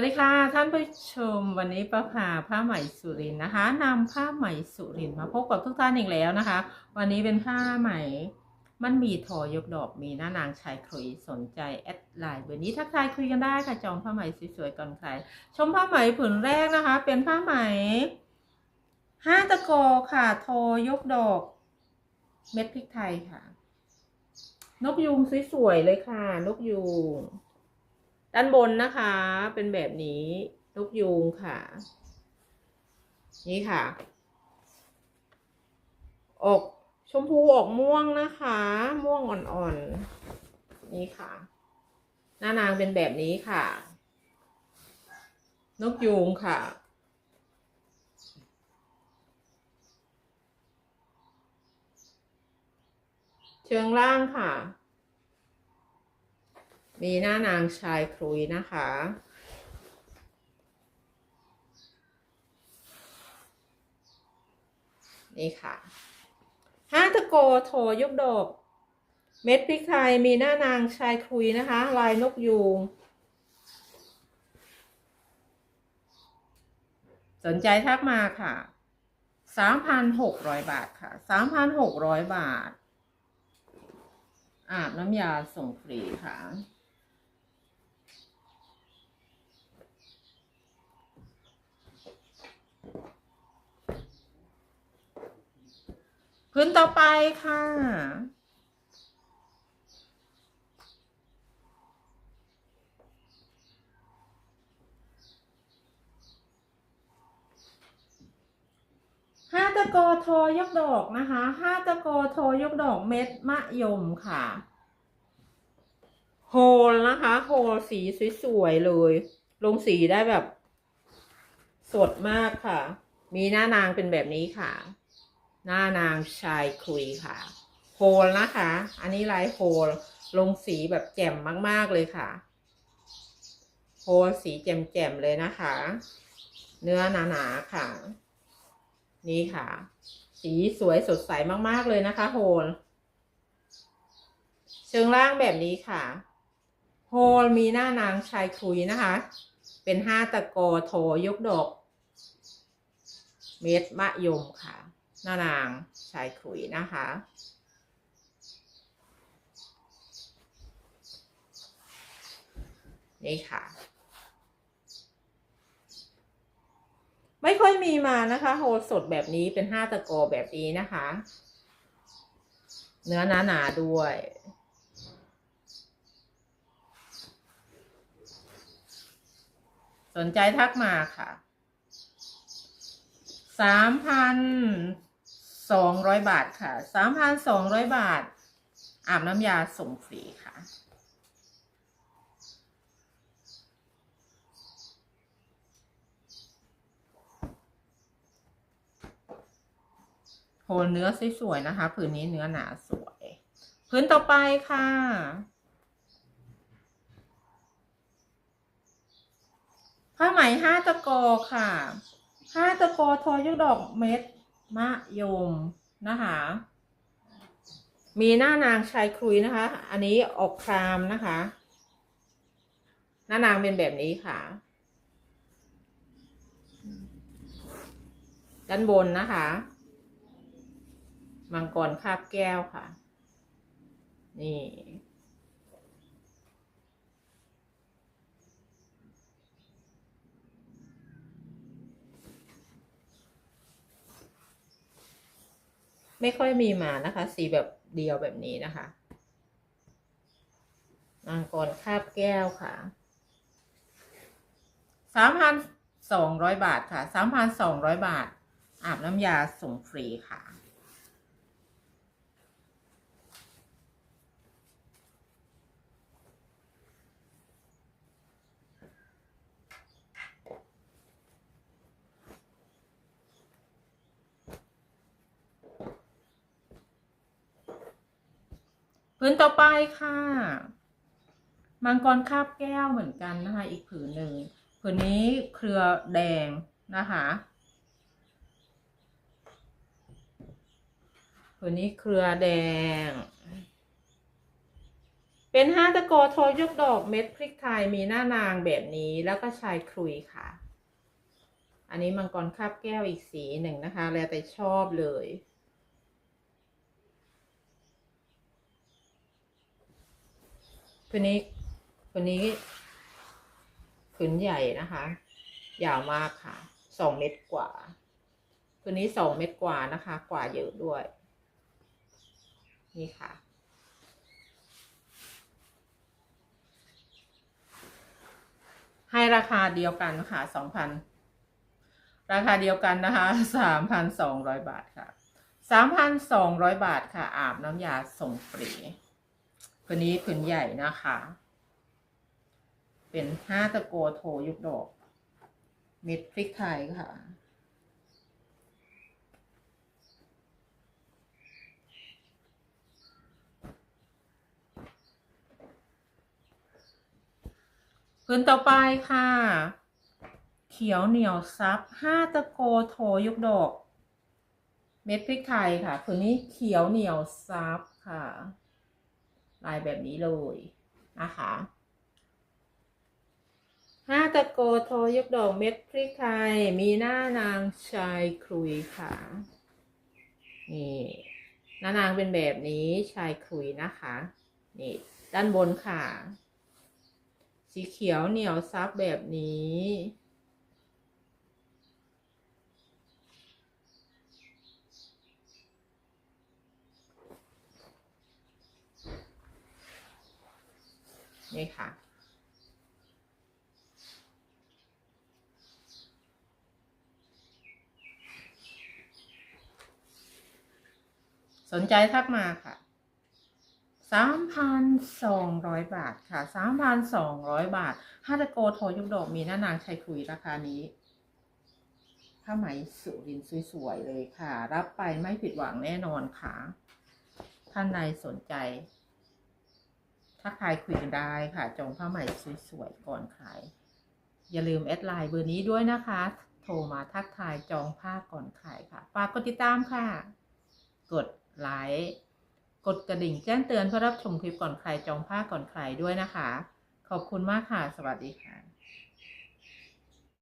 วัสดีค่ะท่านผู้ชมวันนี้ประภาผ้าไหมสุรินนะคะนำผ้าไหมสุรินมาพบกับทุกท่านอีกแล้วนะคะ วันนี้เป็นผ้าไหมมันมีทอยกดอกมีหน้านางชายคุยสนใจแอดไลน์เบอร์นี้ทักทายคุยกันได้ค่ะจองผ้าไหมสวยๆก่อนใครชมผ้าไหมผืนแรกนะคะ เป็นผ้าไหมห้าตะกอค่ะทอยกดอก เม็ดพริกไทยค่ะ นกยูงสวยๆเลยค่ะ นกยูง ด้านบนนะคะ เป็นแบบนี้นกยูงค่ะ นี่ค่ะ ออกชมพูออกม่วงนะคะ ม่วงอ่อนๆ นี่ค่ะ หน้านางเป็นแบบนี้ค่ะ นกยูงค่ะ เชิงล่างค่ะ มีหน้านางชายครุยนะคะ นี่ค่ะห้าตะโกโถยกดอกเม็ดพริกไทยมีหน้านางชายครุยนะคะ ลายนกยูงสนใจทักมาค่ะสามพันหกร้อยบาทค่ะสามพันหกร้อยบาท อาบน้ำยาส่งฟรีค่ะ พื้นต่อไปค่ะห้าตะกโทยกดอกนะคะห้าตะกโทยกดอกเม็ดมะยมค่ะ โฮลนะคะโฮลสีสวยๆเลย ลงสีได้แบบ สดมากค่ะ มีหน้านางเป็นแบบนี้ค่ะ หน้านางชายคุยค่ะโฮลนะคะ อันนี้ลายโฮลลงสีแบบแจ่มมาก ๆ เลยค่ะโฮลสีแจ่มๆเลยนะคะ เนื้อหนาๆค่ะ นี่ค่ะ สีสวยสดใสมากๆเลยนะคะ โฮลเชิงล่างแบบนี้ค่ะ โฮลมีหน้านางชายคุยนะคะ เป็นห้าตะกอโถยกดอก เม็ดมะยมค่ะ หน้านางชายคุยนะคะ นี่ค่ะ ไม่ค่อยมีมานะคะโฮลสดแบบนี้เป็นห้าตะกอแบบนี้นะคะ เนื้อหนาๆด้วยสนใจทักมาค่ะ สามพัน สองร้อยบาทค่ะสามพันสองร้อยบาท อาบน้ำยาส่งฟรีค่ะ โหเนื้อสวยๆนะคะ ผืนนี้เนื้อหนาสวย พื้นต่อไปค่ะผ้าไหมห้าตะกอค่ะห้าตะกอทอยุกดอกเม็ด มะยมนะคะ มีหน้านางชายคุยนะคะ อันนี้ออกครามนะคะ หน้านางเป็นแบบนี้ค่ะ ด้านบนนะคะ มังกรคาบแก้วค่ะ นี่ ไม่ค่อยมีมานะคะ สีแบบเดียวแบบนี้นะคะมังกรคาบแก้วค่ะสามพันสองร้อยบาทค่ะสามพันสองร้อยบาท อาบน้ำยาส่งฟรีค่ะ พื้นต่อไปค่ะ มังกรคาบแก้วเหมือนกันนะคะ อีกผืนหนึ่งผืนนี้เครือแดงนะคะผืนนี้เครือแดง เป็นห้าตะโกโทยกดอกเม็ดพริกไทยมีหน้านางแบบนี้แล้วก็ชายครุยค่ะ อันนี้มังกรคาบแก้วอีกสีหนึ่งนะคะ แล้วแต่ชอบเลย คนนี้คนนี้ผืนใหญ่นะคะ ยาวมากค่ะสองเมตรกว่าคืนนี้สองเมตรกว่านะคะ กว่าเยอะด้วย นี่ค่ะ ให้ราคาเดียวกันค่ะสองพันราคาเดียวกันนะคะสามพันสองร้อยบาทค่ะสามพันสองร้อยบาทค่ะ อาบน้ำยาส่งฟรี คนนี้ผืนใหญ่นะคะ เป็นห้าตะโกโทยุกดอก เม็ดพริกไทยค่ะพื้นต่อไปค่ะ เขียวเหนียวซับห้าตะโกโทยุกดอก เม็ดพริกไทยค่ะผืนนี้เขียวเหนียวซับค่ะ ลายแบบนี้เลยนะคะห้าตะโกโทยกดอกเม็ดพริกไทย มีหน้านางชายครุยค่ะ นี่หน้านางเป็นแบบนี้ชายครุยนะคะ นี่ ด้านบนค่ะ สีเขียวเหนียวซับแบบนี้ นี่ค่ะ สนใจทักมาค่ะสามพันสองร้อยบาทค่ะสามพันสองร้อยบาทฮาตะโกโทยุกดอกมีหน้านางชัยคุยราคานี้ผ้าไหมสุรินสวยๆเลยค่ะ รับไปไม่ผิดหวังแน่นอนค่ะ ท่านใดสนใจ ทักทายคุยกันได้ค่ะ จองผ้าใหม่สวยๆก่อนขาย อย่าลืมแอดไลน์เบอร์นี้ด้วยนะคะ โทรมาทักทายจองผ้าก่อนขายค่ะฝากกดติดตามค่ะ กดไลค์กดกระดิ่งแจ้งเตือนเพื่อรับชมคลิปก่อนใครจองผ้าก่อนใครด้วยนะคะ ขอบคุณมากค่ะ สวัสดีค่ะ